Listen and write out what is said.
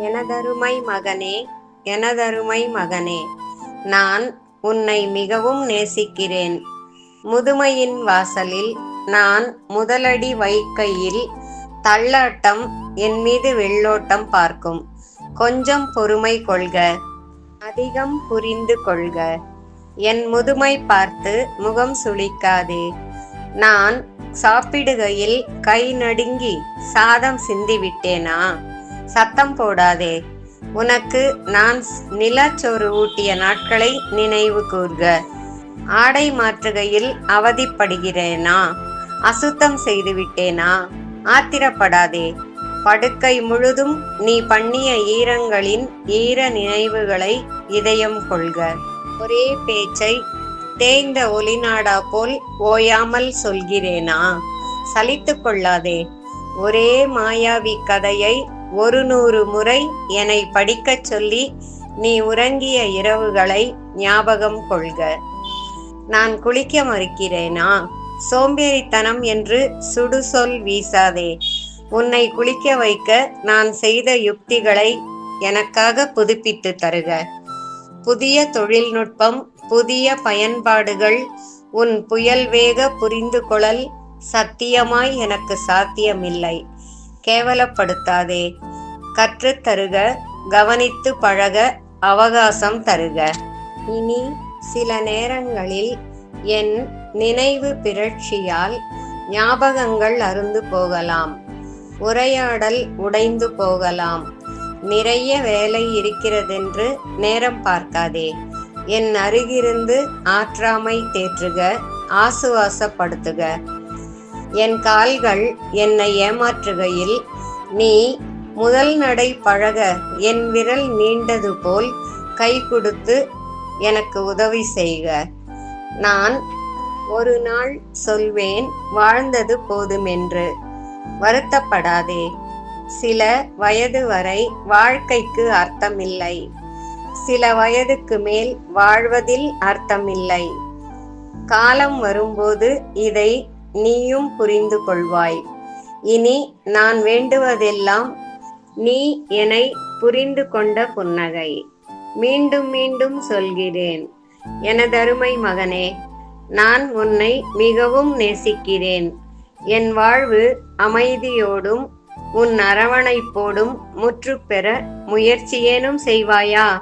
எனதருமை மகனே எனதருமை மகனே நான் உன்னை மிகவும் நேசிக்கிறேன். முதுமையின் வாசலில் நான் முதலடி வைக்கையில் தள்ளாட்டம் என் மீது வெள்ளோட்டம் பார்க்கும். கொஞ்சம் பொறுமை கொள்க அதிகம் புரிந்து கொள்க. என் முதுமை பார்த்து முகம் சுளிக்காதே. நான் சாப்பிடுகையில் கை நடுங்கி சாதம் சிந்திவிட்டேனா சத்தம் போடாதே. உனக்கு நான் நிலச்சோறு ஊட்டிய நாட்களை நினைவு கூர்க. ஆடை மாற்றுகையில் அவதிப்படுகிறேனா? அசுத்தம் செய்து விட்டேனா ஆத்திரப்படாதே. படுக்கை முழுதும் நீ பண்ணிய ஈரங்களின் ஈர நினைவுகளை இதயம் கொள்க. ஒரே பேச்சை தேய்ந்த ஒலிநாடா போல் ஓயாமல் சொல்கிறேனா? சலித்து கொள்ளாதே. ஒரே மாயாவி கதையை ஒரு நூறு முறை என்னை படிக்கச் சொல்லி நீ உறங்கிய இரவுகளை ஞாபகம் கொள்க. நான் குளிக்க மறுக்கிறேனா? சோம்பேறித்தனம் என்று சுடுசொல் வீசாதே. உன்னை குளிக்க வைக்க நான் செய்த யுக்திகளை எனக்காக புதுப்பித்து தருக. புதிய தொழில்நுட்பம் புதிய பயன்பாடுகள் உன் புயல் வேக புரிந்து கொள்ளல் சத்தியமாய் எனக்கு சாத்தியமில்லை. கேவலப்படுத்தாதே. கற்றுத் தருக கவனித்து பழக அவகாசம் தருக. இனி சில நேரங்களில் என் நினைவு பிறழ்ச்சியால் ஞாபகங்கள் அருந்து போகலாம். உரையாடல் உடைந்து போகலாம். நிறைய வேலை இருக்கிறதென்று நேரம் பார்க்காதே. என் அருகிருந்து ஆற்றாமை தேற்றுக ஆசுவாசப்படுத்துக. என் கால்கள் என்னை ஏமாற்றுகையில் நீ முதல் நடை பழக என் விரல் நீண்டது போல் கை கொடுத்து எனக்கு உதவி செய்க. நான் ஒரு நாள் சொல்வேன் வாழ்ந்தது போதுமென்று. வருத்தப்படாதே. சில வயது வரை வாழ்க்கைக்கு அர்த்தமில்லை. சில வயதுக்கு மேல் வாழ்வதில் அர்த்தமில்லை. காலம் வரும்போது இதை நீயும் புரிந்து கொள்வாய் இனி நான் வேண்டுவதெல்லாம் நீ என்னை புரிந்து கொண்ட புன்னகை. மீண்டும் மீண்டும் சொல்கிறேன் எனதருமை மகனே நான் உன்னை மிகவும் நேசிக்கிறேன். என் வாழ்வு அமைதியோடும் உன் அரவணைப்போடும் முற்றுப்பெற முயற்சியேனும் செய்வாயா?